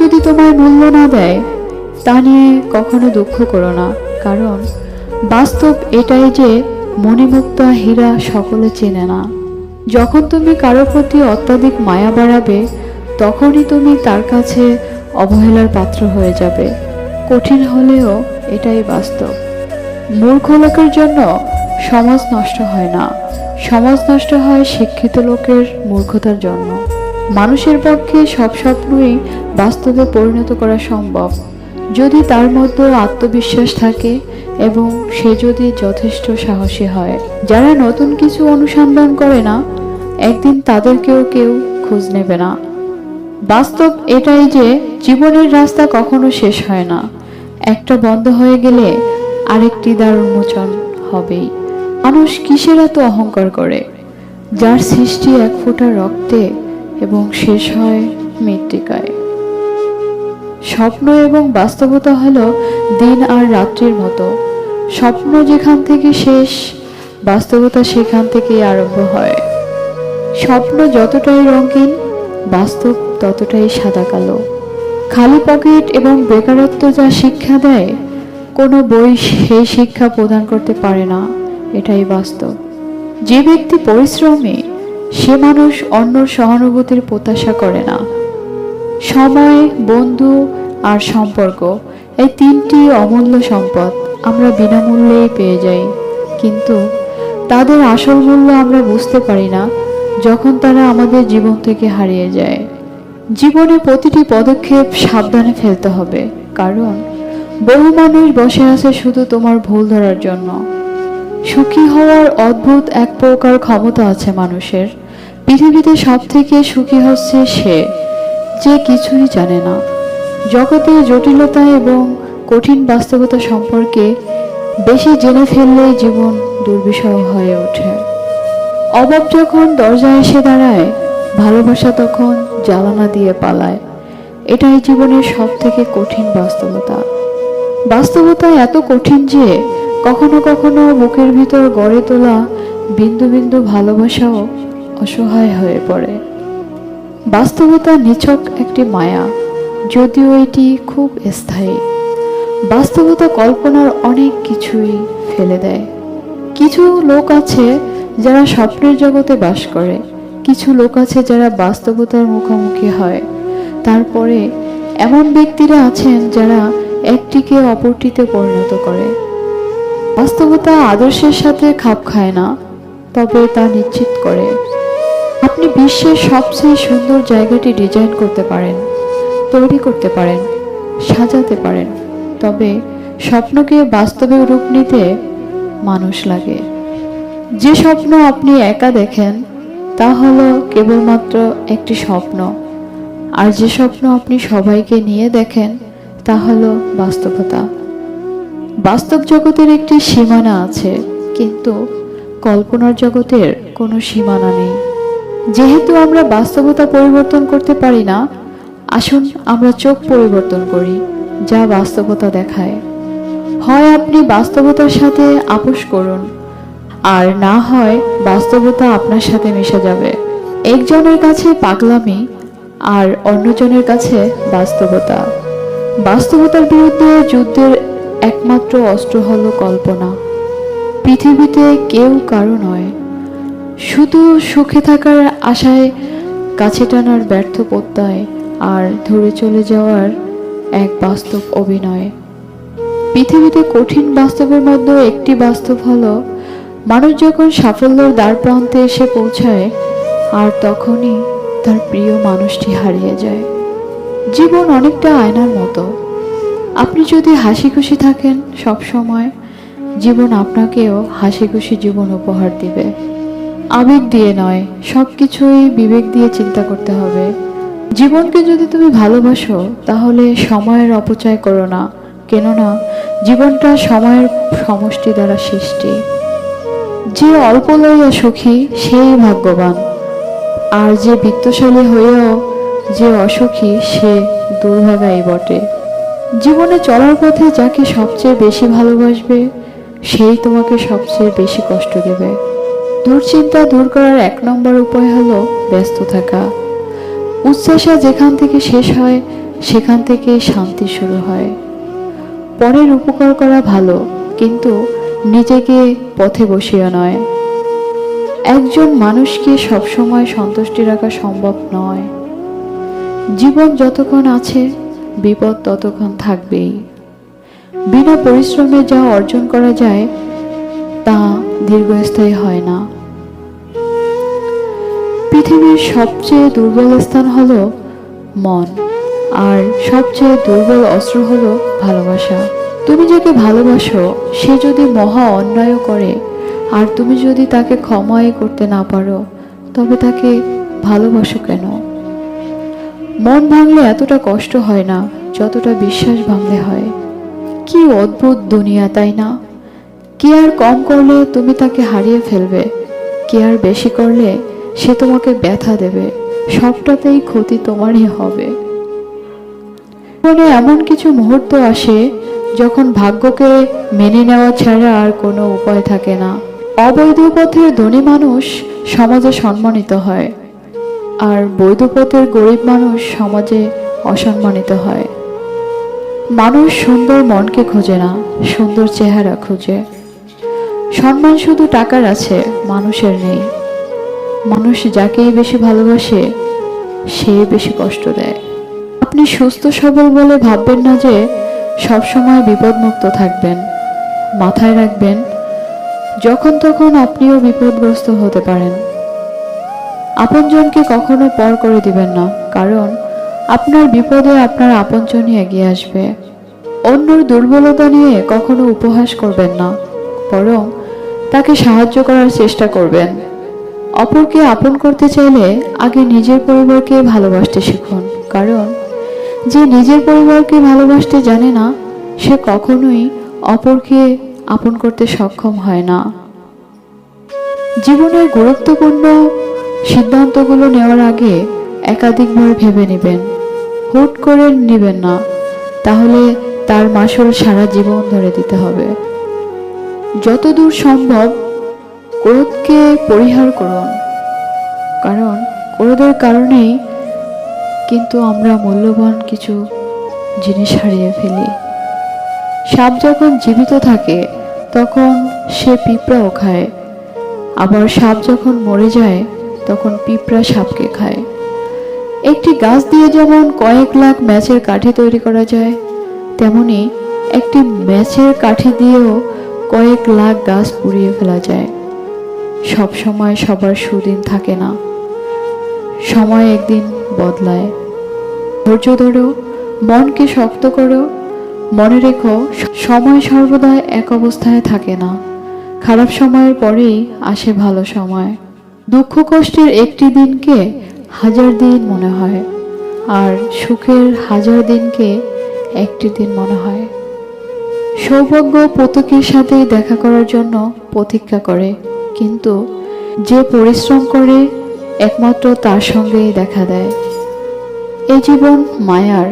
যদি তোমায় মূল্য না দেয়, তা নিয়ে কখনো দুঃখ করো না। কারণ বাস্তব এটাই যে মণিমুক্তা হীরা সকলে চেনে না। যখন তুমি কারোর প্রতি অত্যাধিক মায়া বাড়াবে, তখনই তুমি তার কাছে অবহেলার পাত্র হয়ে যাবে। কঠিন হলেও এটাই বাস্তব। মূর্খ লোকের জন্য সমাজ নষ্ট হয় না। সমাজ নষ্ট হয় শিক্ষিত লোকের মূর্খতার জন্য। মানুষের পক্ষে সব স্বপ্নই বাস্তবে পরিণত করা সম্ভব। যদি তার মধ্যে আত্মবিশ্বাস থাকে এবং সে যদি যথেষ্ট সাহসী হয়। যারা নতুন কিছু অনুসন্ধান করে না, একদিন তাদেরকেও কেউ খোঁজ নেবে না। বাস্তব এটাই যে, জীবনের রাস্তা কখনো শেষ হয় না। একটা বন্ধ হয়ে গেলে আরেকটি দ্বার উন্মোচন হবেই। মানুষ কিসের এত অহংকার করে? যার সৃষ্টি এক ফোঁটা রক্তে এবং শেষ হয় মৃত্তিকায়। স্বপ্ন এবং বাস্তবতা হলো দিন আর রাত্রির মতো। স্বপ্ন যেখান থেকে শেষ, বাস্তবতা সেখান থেকেই আরম্ভ হয়। স্বপ্ন যতটাই রঙিন, বাস্তব ততটাই সাদা কালো। খালি পকেট এবং বেকারত্ব যা শিক্ষা দেয়, কোনো বই সেই শিক্ষা প্রদান করতে পারে না, এটাই বাস্তব। যে ব্যক্তি পরিশ্রমী সে মানুষ অন্য সহানুভূতির প্রত্যাশা করে না। সময়, বন্ধু আর সম্পর্ক, এই তিনটি অমূল্য সম্পদ আমরা বিনামূল্যেই পেয়ে যাই। কিন্তু তাদের আসল মূল্য আমরা বুঝতে পারি না যখন তারা আমাদের জীবন থেকে হারিয়ে যায়। জীবনে প্রতিটি পদক্ষেপ সাবধানে ফেলতে হবে, কারণ বহু মানুষ বসে আছে শুধু তোমার ভুল ধরার জন্য। সুখী হওয়ার অদ্ভুত এক প্রকার ক্ষমতা আছে মানুষের। পৃথিবীতে সব থেকে সুখী হচ্ছে সে, যে কিছুই জানে না। জগতে জটিলতা এবং কঠিন বাস্তবতা সম্পর্কে বেশি জেনে ফেললে জীবন দুর্বিষয় হয়ে ওঠে। অভাব যখন দরজায় এসে দাঁড়ায়, ভালোবাসা তখন জ্বালানা দিয়ে পালায়। এটাই জীবনের সব থেকে কঠিন বাস্তবতা। বাস্তবতা এত কঠিন যে কখনো কখনো বুকের ভিতর গড়ে তোলা বিন্দু বিন্দু ভালোবাসাও অসহায় হয়ে পড়ে। বাস্তবতা নিছক একটি মায়া, যদিও এটি খুব স্থায়ী। বাস্তবতা কল্পনার অনেক কিছুই ফেলে দেয়। কিছু লোক আছে যারা স্বপ্নের জগতে বাস করে, কিছু লোক আছে যারা বাস্তবতার মুখোমুখি হয়। তারপরে এমন ব্যক্তিরা আছেন যারা একটিকে অপরটিতে পরিণত করে। বাস্তবতা আদর্শের সাথে খাপ খায় না, তবে তা নিশ্চিত করে। আপনি বিশ্বের সবচেয়ে সুন্দর জায়গাটি ডিজাইন করতে পারেন, তৈরি করতে পারেন, সাজাতে পারেন, তবে স্বপ্নকে বাস্তবে রূপ নিতে মানুষ লাগে। যে স্বপ্ন আপনি একা দেখেন, তা হলো কেবলমাত্র একটি স্বপ্ন। আর যে স্বপ্ন আপনি সবাইকে নিয়ে দেখেন, তা হলো বাস্তবতা। বাস্তব জগতের একটি সীমানা আছে, কিন্তু কল্পনার জগতের কোনো সীমানা নেই। যেহেতু আমরা বাস্তবতা পরিবর্তন করতে পারি না, আসুন আমরা চোখ পরিবর্তন করি, যা বাস্তবতা দেখায়। হয় আপনি বাস্তবতার সাথে আপোষ করুন, আর না হয় বাস্তবতা আপনার সাথে মিশে যাবে। একজনের কাছে পাগলামি, আর অন্যজনের কাছে বাস্তবতা। বাস্তবতার বিরুদ্ধে যুদ্ধের একমাত্র অস্ত্র হলো কল্পনা। পৃথিবীতে কেউ কারও নয়। শুধু সুখে থাকার আশায় কাছে টানার ব্যর্থ প্রত্যয় আর ধরে চলে যাওয়ার এক বাস্তব অভিনয়। পৃথিবীতে কঠিন বাস্তবের মধ্যে একটি বাস্তব হলো, মানুষ যখন সাফল্যের দ্বার প্রান্তে এসে পৌঁছায়, আর তখনই তার প্রিয় মানুষটি হারিয়ে যায়। জীবন অনেকটা আয়নার মতো। আপনি যদি হাসি খুশি থাকেন সব সময়, জীবন আপনাকেও হাসি খুশি জীবন উপহার দিবে। আবেগ দিয়ে নয় সব কিছুই বিবেক দিয়ে চিন্তা করতে হবে। জীবনকে যদি তুমি ভালোবাসো, তাহলে সময়ের অপচয় করো না, কেননা জীবনটা সময়ের সমষ্টি দ্বারা সৃষ্টি। যে অল্প লইয়া সুখী, সেই ভাগ্যবান। আর যে বিত্তশালী হয়েও যে অসুখী, সে দুর্ভাগাই বটে। জীবনে চলার পথে যাকে সবচেয়ে বেশি ভালোবাসবে, সেই তোমাকে সবচেয়ে বেশি কষ্ট দেবে। দুশ্চিন্তা দূর করার এক নম্বর উপায় হলো ব্যস্ত থাকা। উচ্ছ্বাসা যেখান থেকে শেষ হয়, সেখান থেকে শান্তি শুরু হয়। পরের উপকার করা ভালো, কিন্তু নিজেকে পথে বসিয়ে নয়। একজন মানুষকে সবসময় সন্তুষ্টি রাখা সম্ভব নয়। জীবন যতক্ষণ আছে বিপদ ততক্ষণ থাকবেই। বিনা পরিশ্রমে যা অর্জন করা যায়, তা দীর্ঘস্থায়ী হয় না। পৃথিবীর সবচেয়ে দুর্বল স্থান হলো মন, আর সবচেয়ে দুর্বল অস্ত্র হলো ভালোবাসা। তুমি যাকে ভালোবাসো, সে যদি মহা অন্যায় করে, আর তুমি যদি তাকে ক্ষমাই করতে না পারো, তবে তাকে ভালোবাসো কেন? মন ভাঙলে এতটা কষ্ট হয় না, যতটা বিশ্বাস ভাঙলে হয়। কি অদ্ভুত দুনিয়া, তাই না? কেয়ার কম করলে তুমি তাকে হারিয়ে ফেলবে? কেয়ার বেশি করলে সে তোমাকে ব্যথা দেবে? সবটাতেই ক্ষতি তোমারই হবে। জীবনে এমন কিছু মুহূর্ত আসে যখন ভাগ্যকে মেনে নেওয়া ছাড়া আর কোনো উপায় থাকে না। অবৈধ পথের ধনী মানুষ সমাজে সম্মানিত হয়। আর বৈধপথের গরিব মানুষ সমাজে অসম্মানিত হয়। মানুষ সুন্দর মনকে খোঁজে না, সুন্দর চেহারা খোঁজে। সম্মান শুধু টাকার আছে, মানুষের নেই। মানুষ যাকেই বেশি ভালোবাসে, সে বেশি কষ্ট দেয়। আপনি সুস্থ, সবল বলে ভাববেন না যে সবসময় বিপদমুক্ত থাকবেন। মাথায় রাখবেন, যখন তখন আপনিও বিপদগ্রস্ত হতে পারেন। আপনজনকে কখনো পর করে দিবেন না, কারণ আপনার বিপদে আপনার আপনজনই এগিয়ে আসবে। অন্যর দুর্বলতা নিয়ে কখনো উপহাস করবেন না, বরং তাকে সাহায্য করার চেষ্টা করবেন। অপরকে আপন করতে চাইলে আগে নিজের পরিবারকে ভালোবাসতে শিখুন, কারণ যে নিজের পরিবারকে ভালোবাসতে জানে না, সে কখনোই অপরকে আপন করতে সক্ষম হয় না। জীবনের গুরুত্বপূর্ণ সিদ্ধান্তগুলো নেওয়ার আগে একাধিকবার ভেবে নেবেন। হুট করে নেবেন না। তাহলে তার মাসুল সারা জীবন ধরে দিতে হবে। যতদূর সম্ভব ক্রোধকে পরিহার করুন। কারণ ক্রোধের কারণেই কিন্তু আমরা মূল্যবান কিছু জিনিস হারিয়ে ফেলি। সাপ যখন জীবিত থাকে, তখন সে পিঁপড়াও খায়। আবার সাপ যখন মরে যায় তখন পিঁপড়া সাপকে খায়। একটি গাছ দিয়ে যেমন কয়েক লাখ ম্যাচের কাঠি তৈরি করা যায়, তেমনি একটি ম্যাচের কাঠি দিয়েও কয়েক লাখ গাছ পুড়িয়ে ফেলা যায়। সব সময় সবার সুদিন থাকে না। সময় একদিন বদলায়। ধৈর্য ধরো, মনকে শক্ত করো, মনে রেখো, সময় সর্বদা এক অবস্থায় থাকে না। খারাপ সময়ের পরেই আসে ভালো সময়। দুঃখ কষ্টের একটি দিনকে হাজার দিন মনে হয়, আর সুখের হাজার দিনকে একটি দিন মনে হয়। সৌভাগ্য পতকের সাথে দেখা করার জন্য প্রতীক্ষা করে, কিন্তু যে পরিশ্রম করে একমাত্র তার সঙ্গেই দেখা দেয়। এই জীবন মায়ার,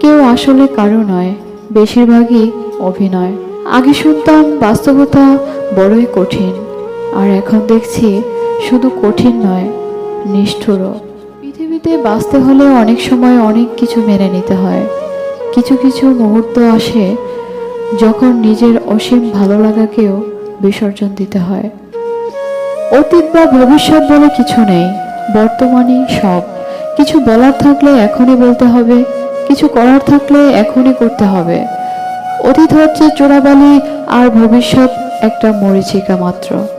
কেউ আসলে কারও নয়, বেশিরভাগই অভিনয়। আগে শুনতাম বাস্তবতা বড়ই কঠিন, আর এখন দেখছি শুধু কঠিন নয়, নিষ্ঠুরও। পৃথিবীতে বাঁচতে হলে অনেক সময় অনেক কিছু মেনে নিতে হয়। কিছু কিছু মুহূর্ত আসে যখন নিজের অসীম ভালো লাগাকেও বিসর্জন দিতে হয়। অতীত বা ভবিষ্যৎ বলে কিছু নেই, বর্তমানই সব। কিছু বলার থাকলে এখনই বলতে হবে, কিছু করার থাকলে এখনই করতে হবে। অতীত হচ্ছে চোরাবালি আর ভবিষ্যৎ একটা মরিচিকা মাত্র।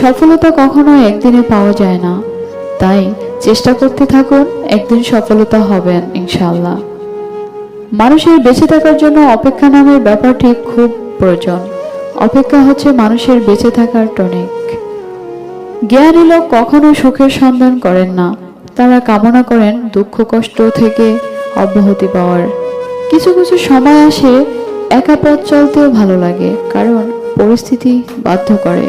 সফলতা কখনো একদিনে পাওয়া যায় না। তাই চেষ্টা করতে থাকুন, একদিন সফলতা হবেন ইনশাল্লাহ মানুষের বেঁচে থাকার জন্য অপেক্ষা নামের ব্যাপারটি খুব প্রয়োজন। অপেক্ষা হচ্ছে মানুষের বেঁচে থাকার টনিক। জ্ঞানী লোক কখনো সুখের সন্ধান করেন না। তারা কামনা করেন দুঃখ, কষ্ট থেকে অব্যাহতি পাওয়ার। কিছু কিছু সময় আসে একা পথ চলতেও ভালো লাগে, কারণ পরিস্থিতি বাধ্য করে।